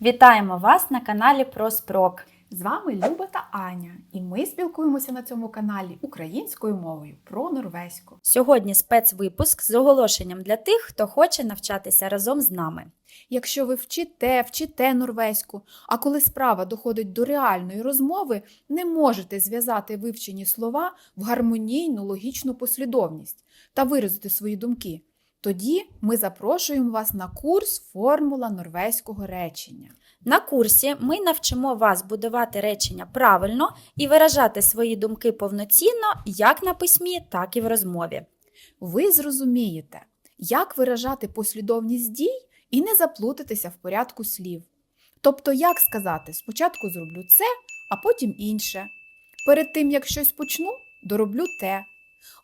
Вітаємо вас на каналі Проспрок. З вами Люба та Аня, і ми спілкуємося на цьому каналі українською мовою про норвезьку. Сьогодні спецвипуск з оголошенням для тих, хто хоче навчатися разом з нами. Якщо ви вчите, вчите норвезьку, а коли справа доходить до реальної розмови, не можете зв'язати вивчені слова в гармонійну логічну послідовність та виразити свої думки, тоді ми запрошуємо вас на курс Формула норвезького речення. На курсі ми навчимо вас будувати речення правильно і виражати свої думки повноцінно як на письмі, так і в розмові. Ви зрозумієте, як виражати послідовність дій і не заплутатися в порядку слів. Тобто, як сказати, спочатку зроблю це, а потім інше. Перед тим, як щось почну, дороблю те.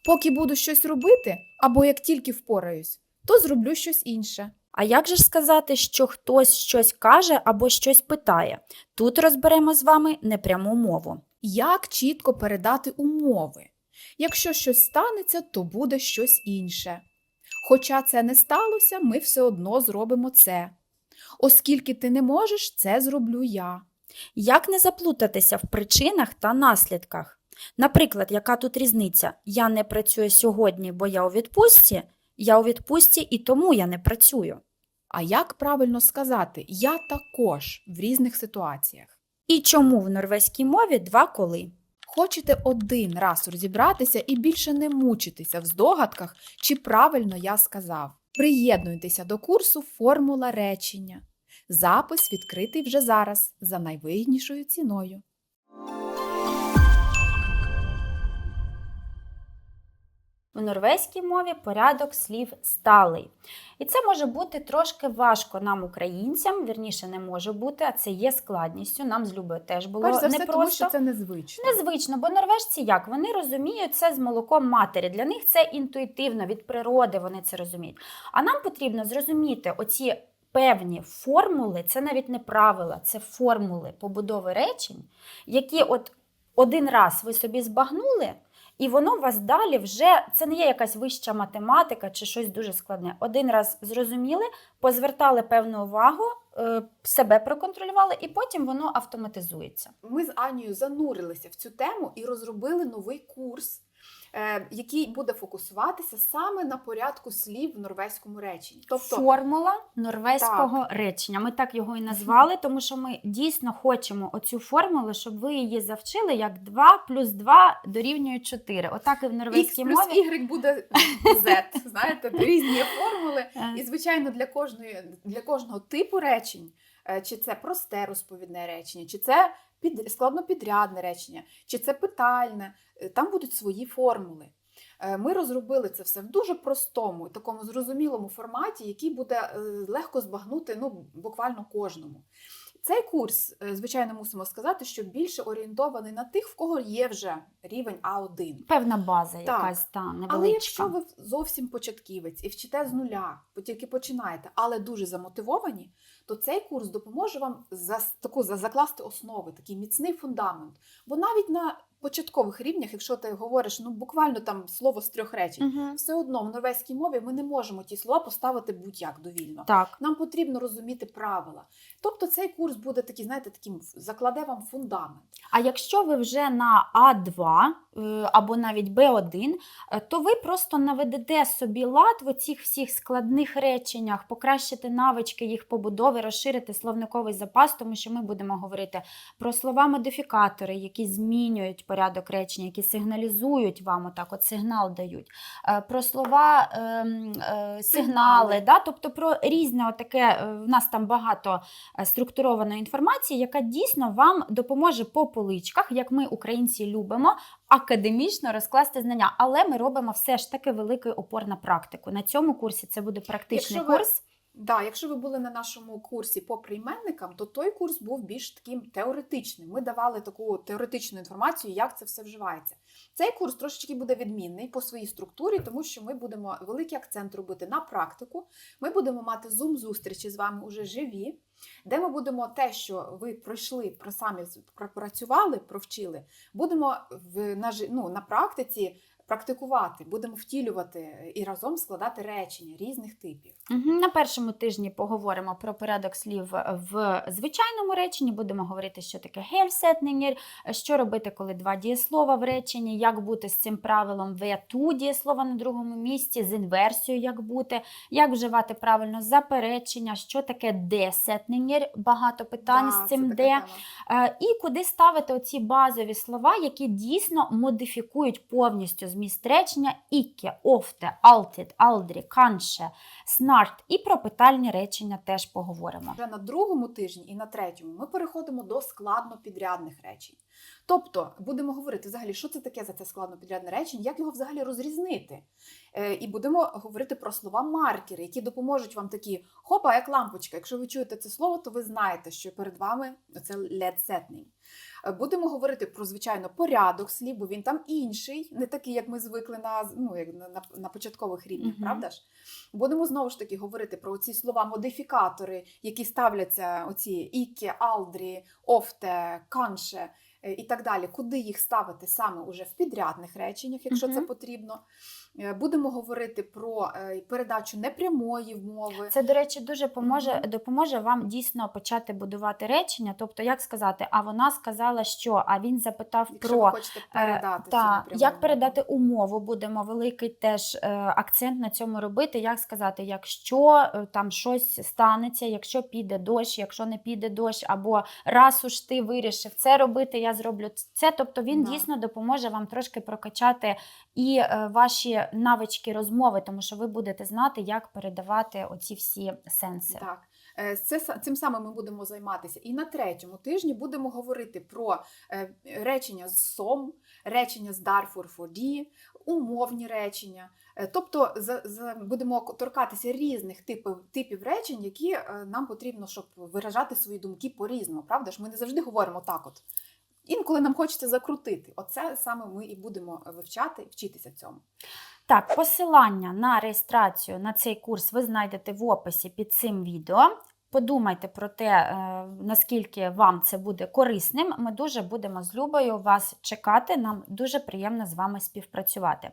Поки буду щось робити, або як тільки впораюсь, то зроблю щось інше. А як же ж сказати, що хтось щось каже або щось питає? Тут розберемо з вами непряму мову. Як чітко передати умови? Якщо щось станеться, то буде щось інше. Хоча це не сталося, ми все одно зробимо це. Оскільки ти не можеш, це зроблю я. Як не заплутатися в причинах та наслідках? Наприклад, яка тут різниця? Я не працюю сьогодні, бо я у відпустці, я у відпустці і тому я не працюю. А як правильно сказати я також в різних ситуаціях? І чому в норвезькій мові два коли? Хочете один раз розібратися і більше не мучитися в здогадках, чи правильно я сказав. Приєднуйтеся до курсу Формула речення. Запис відкритий вже зараз за найвигіднішою ціною. У норвезькій мові порядок слів сталий. І це може бути трошки важко нам, українцям, вірніше не може бути, а це є складністю. Нам з Любою теж було Перш за все, непросто. тому що це незвично. Незвично, бо норвежці як? Вони розуміють це з молоком матері. Для них це інтуїтивно, від природи вони це розуміють. А нам потрібно зрозуміти оці певні формули, це навіть не правила, це формули побудови речень, які от один раз ви собі збагнули. І воно вас далі вже це не є якась вища математика чи щось дуже складне. Один раз зрозуміли, позвертали певну увагу, е, себе проконтролювали, і потім воно автоматизується. Ми з Анією занурилися в цю тему і розробили новий курс, який буде фокусуватися саме на порядку слів в норвезькому реченні. Тобто, Формула норвезького речення. Ми так його і назвали, тому що ми дійсно хочемо оцю формулу, щоб ви її завчили як 2 плюс 2 дорівнює 4. Отак і в X норвезькій плюс мові. Y буде Z. Знаєте, різні формули. Е, І, звичайно, для кожної для кожного типу речень, е, чи це просте розповідне речення, чи це під, складнопідрядне речення, чи це питальне, е, там будуть свої формули. Е, Ми розробили це все в дуже простому, такому зрозумілому форматі, який буде е, легко збагнути ну, буквально кожному. Цей курс, е, звичайно, мусимо сказати, що більше орієнтований на тих, в кого є вже рівень А1. Певна база Так. якась та невеличка. Але якщо ви зовсім початківець і вчите з нуля, тільки починаєте, але дуже замотивовані, то цей курс допоможе вам за таку за закласти основи, такий міцний фундамент. Бо навіть на початкових рівнях, якщо ти говориш ну буквально там слово з трьох речень, Мгм. все одно в норвезькій мові ми не можемо ті слова поставити будь-як довільно. Так. Нам потрібно розуміти правила. Тобто цей курс буде такий, знаєте, таким закладе вам фундамент. А якщо ви вже на А2 е, або навіть Б1, е, то ви просто наведете собі лад в оцих всіх складних реченнях, покращите навички їх побудови, розширите словниковий запас, тому що ми будемо говорити про слова-модифікатори, які змінюють порядок речення, які сигналізують вам, отак, от сигнал дають, е, про слова ем, е, сигнали, Сигнали. да? тобто про різне отаке, е, в нас там багато е, структурованої інформації, яка дійсно вам допоможе по поличках, як ми, українці, любимо, академічно розкласти знання. Але ми робимо все ж таки великий опор на практику. На цьому курсі це буде практичний Якщо ви- курс. Да, якщо ви були на нашому курсі по прийменникам, то той курс був більш таким теоретичним. Ми давали таку теоретичну інформацію, як це все вживається. Цей курс трошечки буде відмінний по своїй структурі, тому що ми будемо великий акцент робити на практику. Ми будемо мати зум-зустрічі з вами уже живі, де ми будемо те, що ви пройшли, про самі пропрацювали, провчили, будемо в на, ну, на практиці практикувати, будемо втілювати і разом складати речення різних типів. На першому тижні поговоримо про порядок слів в звичайному реченні. Будемо говорити, що таке гельсетнингер, що робити, коли два дієслова в реченні, як бути з цим правилом вету дієслова на другому місці, з інверсією, як бути, як вживати правильно заперечення, що таке десетнингер, багато питань Да, з цим де. тема. Е, І куди ставити оці базові слова, які дійсно модифікують повністю зміст речення ікке, офте, алтід, алдрі, канше, снарт. І про питальні речення теж поговоримо. Вже на другому тижні і на третьому ми переходимо до складно підрядних речень. Тобто будемо говорити взагалі, що це таке за це складнопідрядне речення, як його взагалі розрізнити. Е, і будемо говорити про слова маркери, які допоможуть вам такі хопа, як лампочка. Якщо ви чуєте це слово, то ви знаєте, що перед вами це лед-сетнінг. Е, Будемо говорити про звичайно порядок слів, бо він там інший, не такий, як ми звикли на, ну, як на, на, на початкових рівнях, Мгм. правда ж? Будемо знову ж таки говорити про ці слова модифікатори, які ставляться оці іке, алдрі, офте, канше і так далі. Куди їх ставити саме уже в підрядних реченнях, якщо це потрібно. Е, Будемо говорити про е, передачу непрямої мови. Це, до речі, дуже поможе, допоможе вам дійсно почати будувати речення. Тобто, як сказати, а вона сказала, що, а він запитав Якщо про. ви хочете передати Та, як передати умову, будемо великий теж е, акцент на цьому робити. Як сказати, якщо е, там щось станеться, якщо піде дощ, якщо не піде дощ, або раз уж ти вирішив це робити, я зроблю це. Тобто він Да. дійсно допоможе вам трошки прокачати і е, ваші навички розмови, тому що ви будете знати, як передавати оці всі сенси. Так. Е, Це, цим самим ми будемо займатися. І на третьому тижні будемо говорити про е, речення з сом, речення з for D, умовні речення. Тобто за, за, будемо торкатися різних типів, типів речень, які нам потрібно, щоб виражати свої думки по-різному. Правда ж? Ми не завжди говоримо так от. Інколи нам хочеться закрутити. Оце саме ми і будемо вивчати вчитися цьому. Так, посилання на реєстрацію на цей курс ви знайдете в описі під цим відео. Подумайте про те, е, наскільки вам це буде корисним. Ми дуже будемо з Любою вас чекати. Нам дуже приємно з вами співпрацювати.